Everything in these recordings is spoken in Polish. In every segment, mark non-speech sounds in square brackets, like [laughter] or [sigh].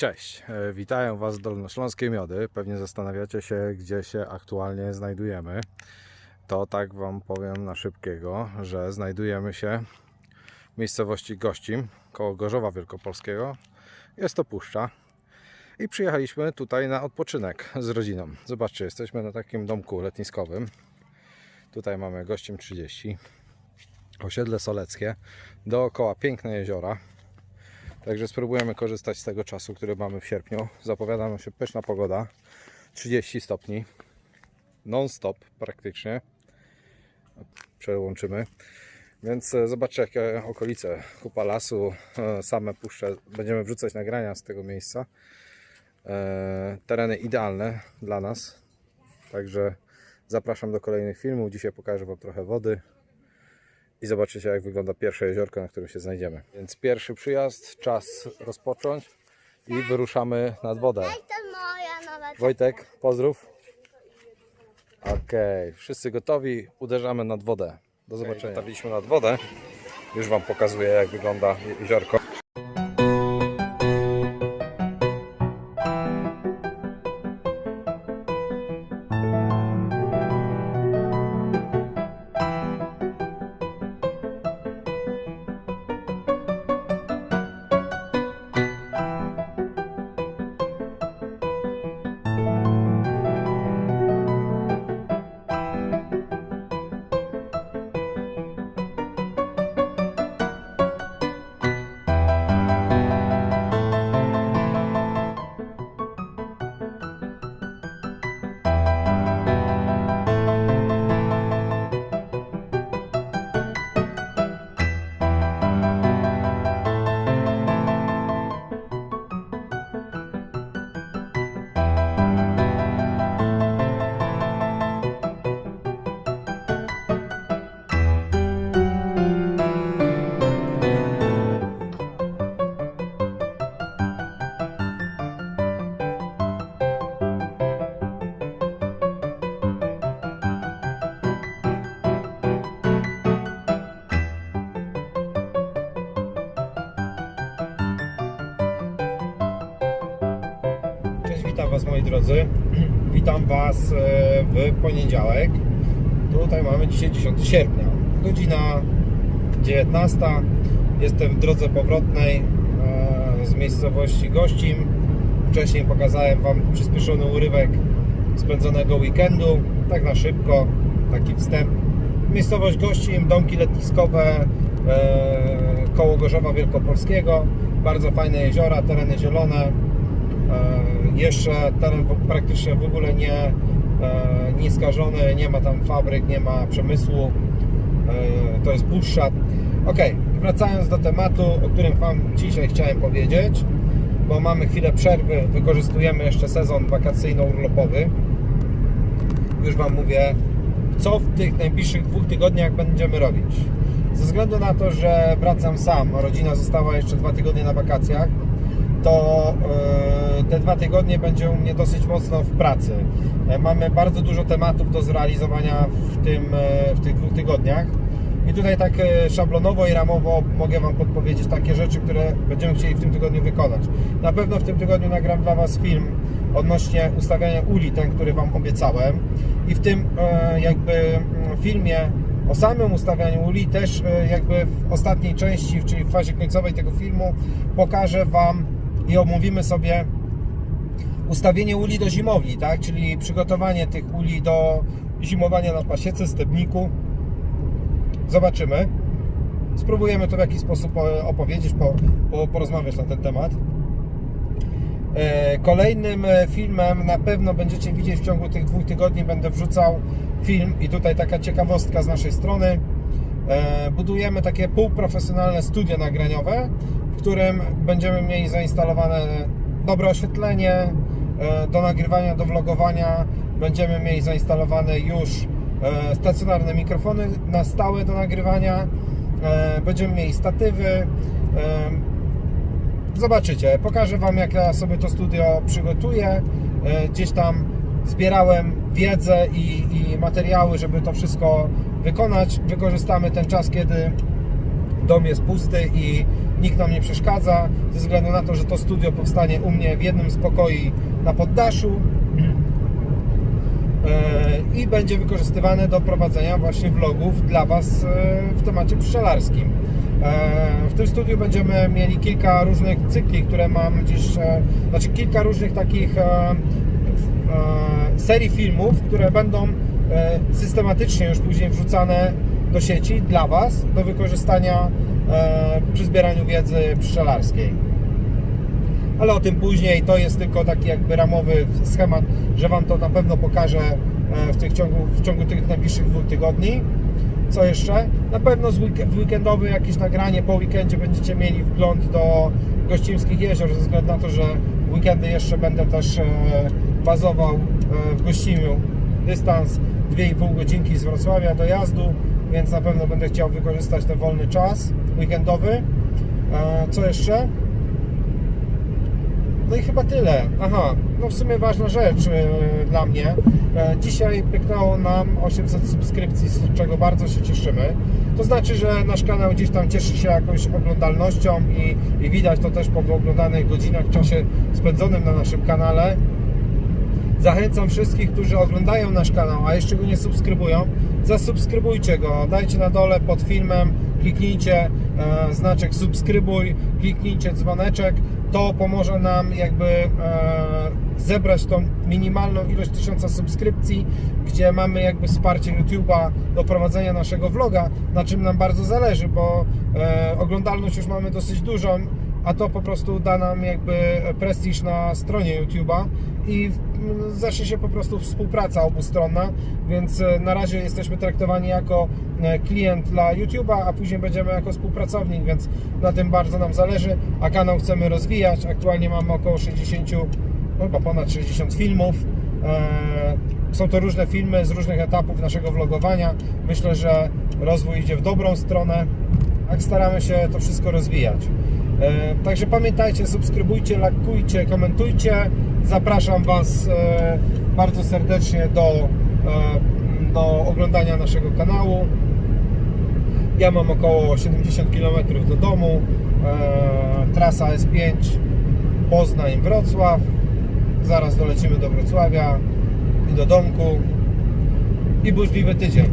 Cześć, e, witają Was Dolnośląskie Miody. Pewnie zastanawiacie się, gdzie się aktualnie znajdujemy. To tak Wam powiem na szybkiego, że znajdujemy się w miejscowości Gościm, koło Gorzowa Wielkopolskiego. Jest to puszcza. I przyjechaliśmy tutaj na odpoczynek z rodziną. Zobaczcie, jesteśmy na takim domku letniskowym. Tutaj mamy Gościm 30. Osiedle Soleckie. Dookoła piękne jeziora. Także spróbujemy korzystać z tego czasu, który mamy w sierpniu. Zapowiada nam się pyszna pogoda. 30 stopni. Non-stop praktycznie. Przełączymy. Więc e, zobaczcie jakie okolice. Kupa lasu, e, same puszcze. Będziemy wrzucać nagrania z tego miejsca. E, Tereny idealne dla nas. Także zapraszam do kolejnych filmów. Dzisiaj pokażę Wam trochę wody i zobaczycie jak wygląda pierwsze jeziorko, na którym się znajdziemy. Więc pierwszy przyjazd, czas rozpocząć i wyruszamy nad wodę. Wojtek, pozdrów. Okej, wszyscy gotowi, uderzamy nad wodę. Do zobaczenia. Dotarliśmy nad wodę. Już Wam pokazuję jak wygląda jeziorko. Witam Was moi drodzy. [clears throat] Witam Was e, w poniedziałek. Tutaj mamy dzisiaj 10 sierpnia. Godzina 19. Jestem w drodze powrotnej e, z miejscowości Gościm. Wcześniej pokazałem Wam przyspieszony urywek spędzonego weekendu. Tak na szybko, taki wstęp. Miejscowość Gościm, domki letniskowe e, koło Gorzowa Wielkopolskiego. Bardzo fajne jeziora, tereny zielone. E, Jeszcze teren praktycznie w ogóle nie, e, nie skażony, nie ma tam fabryk, nie ma przemysłu. E, To jest puszcza. Ok, wracając do tematu, o którym Wam dzisiaj chciałem powiedzieć, bo mamy chwilę przerwy, wykorzystujemy jeszcze sezon wakacyjno-urlopowy. Już Wam mówię, co w tych najbliższych dwóch tygodniach będziemy robić. Ze względu na to, że wracam sam, rodzina została jeszcze dwa tygodnie na wakacjach, to e, te dwa tygodnie będzie u mnie dosyć mocno w pracy. E, Mamy bardzo dużo tematów do zrealizowania w, tym, e, w tych dwóch tygodniach. I tutaj tak szablonowo i ramowo mogę Wam podpowiedzieć takie rzeczy, które będziemy chcieli w tym tygodniu wykonać. Na pewno w tym tygodniu nagram dla Was film odnośnie ustawiania uli, ten, który Wam obiecałem. I w tym jakby mm, filmie o samym ustawianiu uli też jakby w ostatniej części, czyli w fazie końcowej tego filmu pokażę Wam i omówimy sobie ustawienie uli do zimowli, tak? czyli przygotowanie tych uli do zimowania na pasiece, stebniku. Zobaczymy. Spróbujemy to w jakiś sposób opowiedzieć, po, po, porozmawiać na ten temat. E, Kolejnym e, filmem na pewno będziecie widzieć w ciągu tych dwóch tygodni będę wrzucał film i tutaj taka ciekawostka z naszej strony. E, Budujemy takie półprofesjonalne studio nagraniowe, w którym będziemy mieli zainstalowane dobre oświetlenie e, do nagrywania, do vlogowania. Będziemy mieli zainstalowane już e, stacjonarne mikrofony na stałe do nagrywania. Będziemy mieli statywy. Zobaczycie, pokażę Wam jak ja sobie to studio przygotuję. Gdzieś tam zbierałem wiedzę i, i materiały, żeby to wszystko wykonać. Wykorzystamy ten czas, kiedy Dom jest pusty i nikt nam nie przeszkadza, ze względu na to, że to studio powstanie u mnie w jednym z pokoi na poddaszu [clears throat] e, i będzie wykorzystywane do prowadzenia właśnie vlogów dla Was e, w temacie pszczelarskim. E, W tym studiu będziemy mieli kilka różnych cykli, które mam gdzieś, znaczy kilka różnych takich serii filmów, które będą systematycznie już później wrzucane do sieci dla Was do wykorzystania e, przy zbieraniu wiedzy pszczelarskiej ale o tym później. To jest tylko taki jakby ramowy schemat, że Wam to na pewno pokażę e, w, tych ciągu, w ciągu tych najbliższych dwóch tygodni. Co jeszcze? Na pewno w weekendowy jakieś nagranie po weekendzie będziecie mieli wgląd do Gościmskich Jezior, ze względu na to, że weekendy jeszcze będę też e, bazował e, w Gościmiu. Dystans 2,5 godzinki z Wrocławia do jazdu, więc na pewno będę chciał wykorzystać ten wolny czas weekendowy. Co jeszcze? No i chyba tyle. Aha, no w sumie ważna rzecz e, dla mnie. E, dzisiaj pyknęło nam 800 subskrypcji, z czego bardzo się cieszymy. To znaczy, że nasz kanał gdzieś tam cieszy się jakąś oglądalnością i, i widać to też po oglądanych godzinach, czasie spędzonym na naszym kanale. Zachęcam wszystkich, którzy oglądają nasz kanał, a jeszcze go nie subskrybują, zasubskrybujcie go. Dajcie na dole pod filmem, kliknijcie e, znaczek subskrybuj, kliknijcie dzwoneczek. To pomoże nam jakby e, zebrać tą minimalną ilość tysiąca subskrypcji, gdzie mamy jakby wsparcie YouTube'a do prowadzenia naszego vloga, na czym nam bardzo zależy, bo e, oglądalność już mamy dosyć dużą, a to po prostu da nam jakby prestiż na stronie YouTube'a i zacznie się po prostu współpraca obustronna, więc e, na razie jesteśmy traktowani jako e, klient dla YouTube'a, a później będziemy jako współpracownik, więc na tym bardzo nam zależy, a kanał chcemy rozwijać. Aktualnie mamy około 60, no chyba ponad 60 filmów. E, Są to różne filmy z różnych etapów naszego vlogowania. Myślę, że rozwój idzie w dobrą stronę, a staramy się to wszystko rozwijać. E, Także pamiętajcie, subskrybujcie, lajkujcie, komentujcie. Zapraszam Was e, bardzo serdecznie do, e, do oglądania naszego kanału. Ja mam około 70 km do domu. Trasa S5 Poznań Wrocław. Zaraz dolecimy do Wrocławia i do domku. I burzliwy tydzień.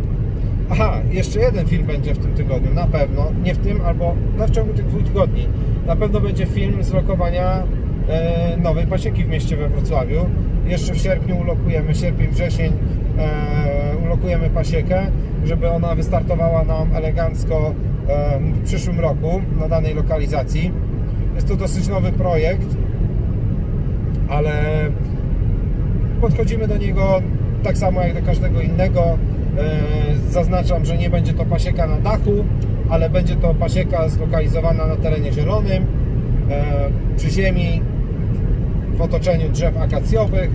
Aha, jeszcze jeden film będzie w tym tygodniu, na pewno. Nie w tym, albo no w ciągu tych dwóch tygodni. Na pewno będzie film z lokowania e, nowej pasieki w mieście we Wrocławiu. Jeszcze w sierpniu ulokujemy, sierpień, wrzesień e, ulokujemy pasiekę, żeby ona wystartowała nam elegancko e, w przyszłym roku na danej lokalizacji. Jest to dosyć nowy projekt, ale podchodzimy do niego tak samo jak do każdego innego. Zaznaczam, że nie będzie to pasieka na dachu, ale będzie to pasieka zlokalizowana na terenie zielonym, e, przy ziemi, w otoczeniu drzew akacjowych,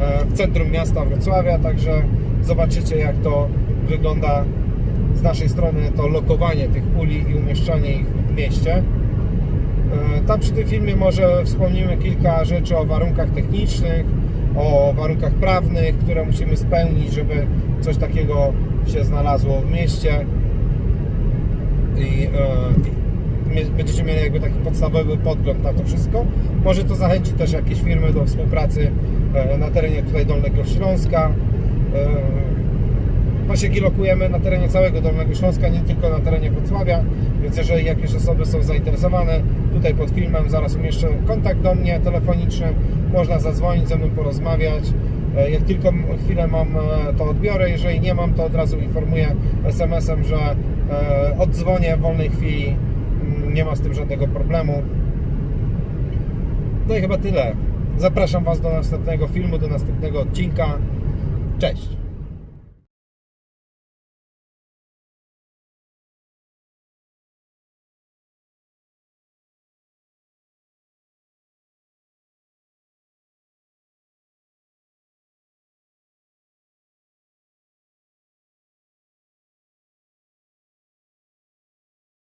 e, w centrum miasta Wrocławia, także zobaczycie jak to wygląda z naszej strony, to lokowanie tych uli i umieszczanie ich w mieście. E, Tam przy tym filmie może wspomnimy kilka rzeczy o warunkach technicznych, o warunkach prawnych, które musimy spełnić, żeby coś takiego się znalazło w mieście. I, e, będziecie mieli jakby taki podstawowy podgląd na to wszystko. Może to zachęci też jakieś firmy do współpracy e, na terenie tutaj Dolnego Śląska. E, Pasieki lokujemy na terenie całego Dolnego Śląska, nie tylko na terenie Wrocławia, więc jeżeli jakieś osoby są zainteresowane, tutaj pod filmem zaraz umieszczę kontakt do mnie telefoniczny, można zadzwonić, ze mną porozmawiać. E, Jak tylko chwilę mam, e, to odbiorę, jeżeli nie mam, to od razu informuję SMS-em, że e, oddzwonię w wolnej chwili, Mm, nie ma z tym żadnego problemu. No i chyba tyle. Zapraszam Was do następnego filmu, do następnego odcinka. Cześć!